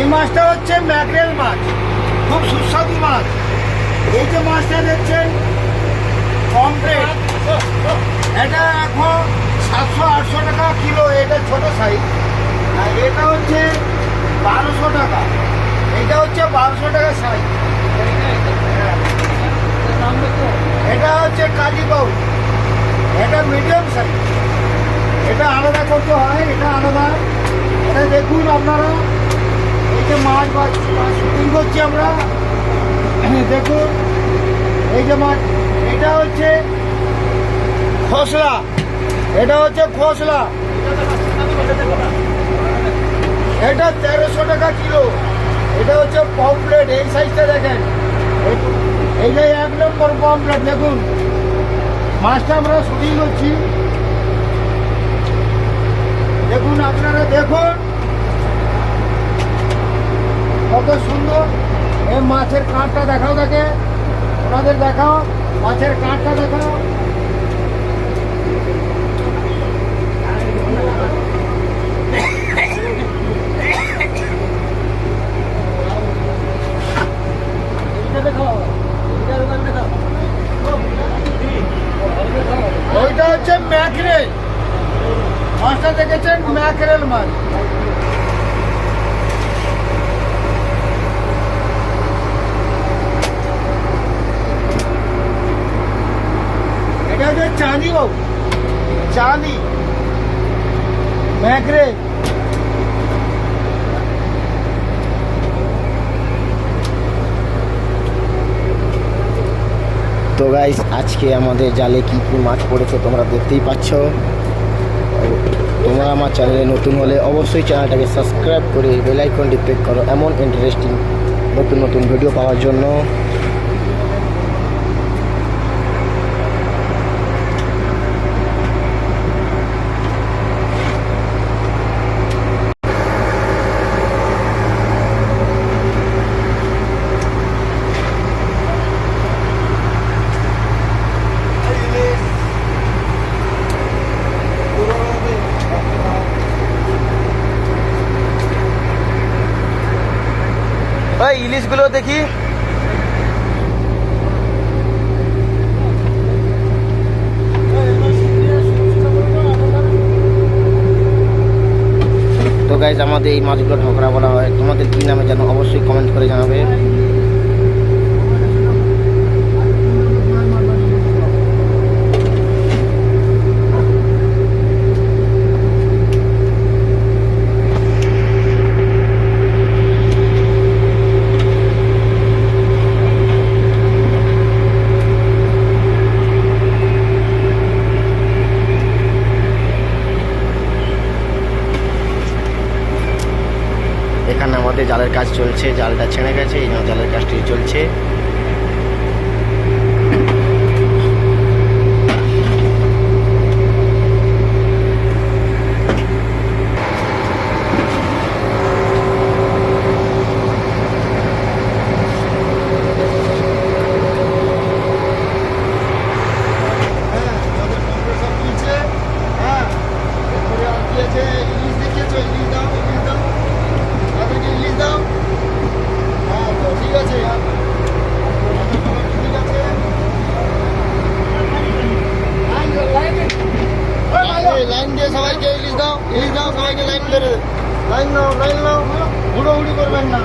এই মাছটা হচ্ছে ম্যাকরেল মাছ, খুব সুস্বাদু মাছ। এই যে মাছটা দেখছেন কমপ্লেট এটা এখন সাতশো, আটশো টাকা কিলো, এটা ছোট সাইজ আর এটা হচ্ছে বারোশো টাকা। এটা হচ্ছে বারোশো টাকা সাইজ এটা হচ্ছে কাজীবাউ এটা মিডিয়াম সাইজ এটা আলাদা করতে হয়, এটা আলাদা। এটা দেখুন আপনারা। যে মাছ মাছ শুটিং করছি আমরা। দেখুন এই যে মাছ এটা হচ্ছে খসলা এটা হচ্ছে খসলা এটা তেরোশো টাকা কিলো। এটা হচ্ছে পমপ্লেট এই সাইজটা দেখেন। এই যে এক নম্বর পমপ্লেট দেখুন। মাছটা আমরা শুটিং করছি। দেখুন, আপনারা দেখুন। কত সুন্দর। এই মাছের কাঁটটা দেখাও দেখে। ওনাদের দেখাও। মাছের কাঁটটা দেখাও। ওইটা হচ্ছে ম্যাকরেল। মাছটা দেখেছেন? ম্যাকরেল মাছ। তো গাইস আজকে আমাদের জালে কি কি মাছ পড়েছে তোমরা দেখতেই পাচ্ছ। তোমরা আমার চ্যানেলে নতুন হলে অবশ্যই চ্যানেলটাকে সাবস্ক্রাইব করে বেল আইকনটি ক্লিক করো। এমন ইন্টারেস্টিং নতুন নতুন ভিডিও পাওয়ার জন্য। ওই ইলিশগুলো দেখি। আমাদের এই মাছগুলো ঢোকরা বলা হয়। তোমাদের কি নামে জানো? অবশ্যই কমেন্ট করে জানাবে এখানে আমাদের জালের কাজ চলছে জালটা ছেড়ে গেছে এই জন্য জালের কাজটি চলছে হ্যাঁ যাদের কম্প্রেসার তুলছে হ্যাঁ এরপরে আর কি আছে ইলিশ দেখিয়েছো ইলিশ দাও ইলিশ দাও তাদেরকে ইলিশ দাও হ্যাঁ তো ঠিক আছে ঠিক আছে লাইন দিয়ে সবাইকে ইলিশ দাও ইলিশ দাও, সবাইকে লাইন ধরে লাইন নাও লাইন নাও হুড়ো হুড়ি করবেন না।